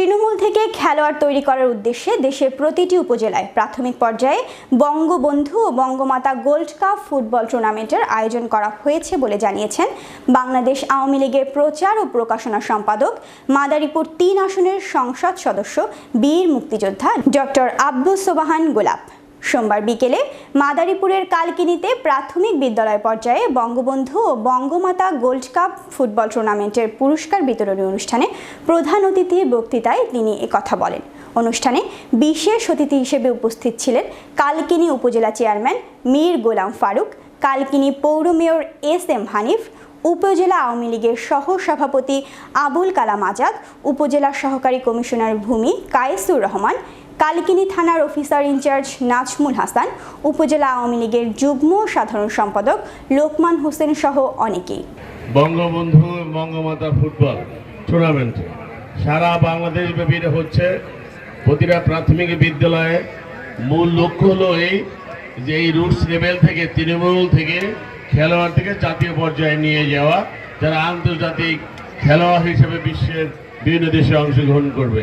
তৃণমূল থেকে খেলোয়াড় তৈরি করার উদ্দেশ্যে দেশের প্রতিটি উপজেলায় প্রাথমিক পর্যায়ে বঙ্গবন্ধু ও বঙ্গমাতা গোল্ড কাপ ফুটবল টুর্নামেন্টের আয়োজন করা হয়েছে বলে জানিয়েছেন বাংলাদেশ আওয়ামী লীগের প্রচার ও প্রকাশনা সম্পাদক, মাদারীপুর তিন আসনের সংসদ সদস্য, বীর মুক্তিযোদ্ধা ডক্টর আব্দুল সোবাহান গোলাপ। সোমবার বিকেলে মাদারীপুরের কালকিনিতে প্রাথমিক বিদ্যালয় পর্যায়ে বঙ্গবন্ধু ও বঙ্গমাতা গোল্ড কাপ ফুটবল টুর্নামেন্টের পুরস্কার বিতরণী অনুষ্ঠানে প্রধান অতিথি বক্তৃতায় তিনি কথা বলেন। অনুষ্ঠানে বিশেষ অতিথি হিসেবে উপস্থিত ছিলেন কালকিনি উপজেলা চেয়ারম্যান মীর গোলাম ফারুক, কালকিনি পৌর মেয়র এস এম হানিফ উপজেলা আওয়ামী লীগের সহ সভাপতি আবুল কালাম আজাদ, উপজেলা সহকারী কমিশনার ভূমি কায়েসুর রহমান, কালিকিনি থানার অফিসার ইনচার্জ নাজমুল হাসান, উপজেলা আওয়ামী লীগের যুগ্ম সাধারণ সম্পাদক লোকমান হোসেন সহ অনেকেই। বঙ্গবন্ধু বঙ্গমাতা ফুটবল টুর্নামেন্ট সারা বাংলাদেশ ব্যাপী হচ্ছে প্রতিটা প্রাথমিক বিদ্যালয়ে মূল লক্ষ্য হলো এই যে এই রুটস লেভেল থেকে, তৃণমূল থেকে খেলোয়াড় থেকে জাতীয় পর্যায়ে নিয়ে যাওয়া, যারা আন্তর্জাতিক খেলোয়াড় হিসেবে বিশ্বের বিভিন্ন দেশে অংশগ্রহণ করবে।